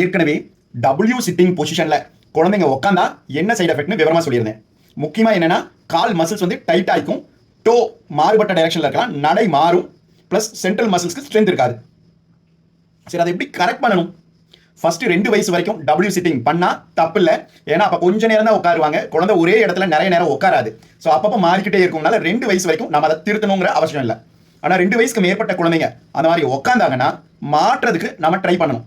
ஏற்கனவே W sitting பொசிஷனில் குழந்தைங்க உட்காந்தா என்ன சைட் எஃபெக்ட்னு விவரமாக சொல்லியிருந்தேன். முக்கியமாக என்னென்னா கால் மசில்ஸ் வந்து டைட் ஆகிக்கும் டோ மாறுபட்ட டைரக்ஷனில் இருக்கலாம். நடை மாறும். ப்ளஸ் சென்ட்ரல் மசில்ஸ்க்கு ஸ்ட்ரென்த் இருக்காது. சரி அதை எப்படி கரெக்ட் பண்ணணும்? ஃபர்ஸ்ட் ரெண்டு வயசு வரைக்கும் டபுள்யூ சிட்டிங் பண்ணால் தப்பு இல்லை. ஏன்னா அப்போ கொஞ்ச நேரம் தான் உட்காருவாங்க. குழந்தை ஒரே இடத்துல நிறைய நேரம் உட்காராது. ஸோ அப்பப்போ மாறிக்கிட்டே இருக்கும்னால ரெண்டு வயசு வரைக்கும் நம்ம அதை திருத்தணுங்கிற அவசியம் இல்லை. ஆனால் ரெண்டு வயசுக்கு மேற்பட்ட குழந்தைங்க அந்த மாதிரி உட்காந்தாங்கன்னா மாற்றுறதுக்கு நம்ம ட்ரை பண்ணணும்.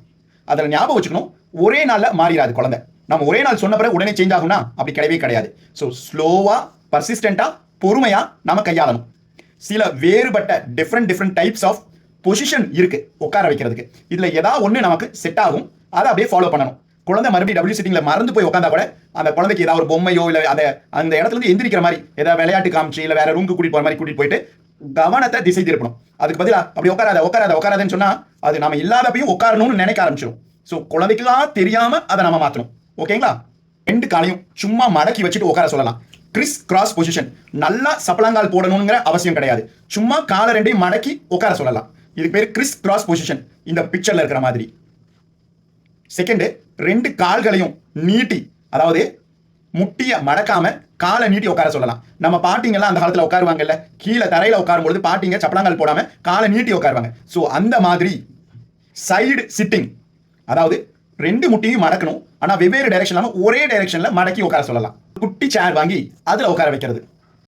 அதில் ஞாபகம் வச்சுக்கணும் ஒரே நாளில் மாறிடாது குழந்தை. நம்ம ஒரே நாள் சொன்ன பிறகு உடனே சேஞ்ச் ஆகும்னா அப்படி கிடையவே கிடையாது. ஸோ ஸ்லோவாக பர்சிஸ்டண்ட்டாக பொறுமையாக நம்ம கையாளணும். சில வேறுபட்ட different different types of position இருக்குது உட்கார வைக்கிறதுக்கு. இதில் ஏதாவது ஒன்று நமக்கு செட் ஆகும் அதை அப்படியே ஃபாலோ பண்ணணும். குழந்தை மறுபடியும் டபிள்யூ சிட்டிங்கில் மறந்து போய் உட்காந்தா கூட அந்த குழந்தைக்கு ஏதாவது ஒரு பொம்மையோ இல்லை அந்த அந்த இடத்துல இருந்து எந்திரிக்கிற மாதிரி ஏதாவது விளையாட்டு காமிச்சு இல்லை வேற ரூமுக்கு கூட்டிட்டு போகிற மாதிரி கூட்டிட்டு போயிட்டு கவனத்தை திசை திருப்பணும். அதுக்கு பதிலா அப்படி உட்காராத உட்காராத உட்காராதன்னு சொன்னால் அது நம்ம இல்லாதப்பையும் உட்காரணும்னு நினைக்க ஆரம்பிச்சிடும் ஸோ குழந்தைக்கெல்லாம் தெரியாமல் அதை நம்ம மாற்றணும் ஓகேங்களா? ரெண்டு காலையும் சும்மா மடக்கி வச்சுட்டு உட்கார சொல்லலாம். கிறிஸ் கிராஸ் பொசிஷன் நல்லா சப்பளங்கால் போடணுங்கிற அவசியம் கிடையாது. சும்மா காலை ரெண்டையும் மடக்கி உட்கார சொல்லலாம். இது பேர் கிறிஸ் கிராஸ் பொசிஷன் இந்த பிக்சரில் இருக்கிற மாதிரி. செகண்டு ரெண்டு கால்களையும் நீட்டி அதாவது முட்டிய மடக்காம காலை நீட்டி உட்கார சொல்லலாம். நம்ம பாட்டிங்கெல்லாம் அந்த காலத்துல உட்காருவாங்கல்ல? கீழே தரையில உட்காரும் பொழுது பாட்டிங்க சப்பளங்கால் போடாம காலை நீட்டி உட்காருவாங்க. ஸோ அந்த மாதிரி சைடு சிட்டிங் அதாவது ரெண்டு முட்டியும் மடக்கணும். ஆனா வெவ்வேறு டைரக்ஷன் ஒரே டைரக்ஷன்ல மடக்கி உட்கார சொல்லலாம். குட்டி சேர் வாங்கி அதுல உட்கார வைக்கிறது.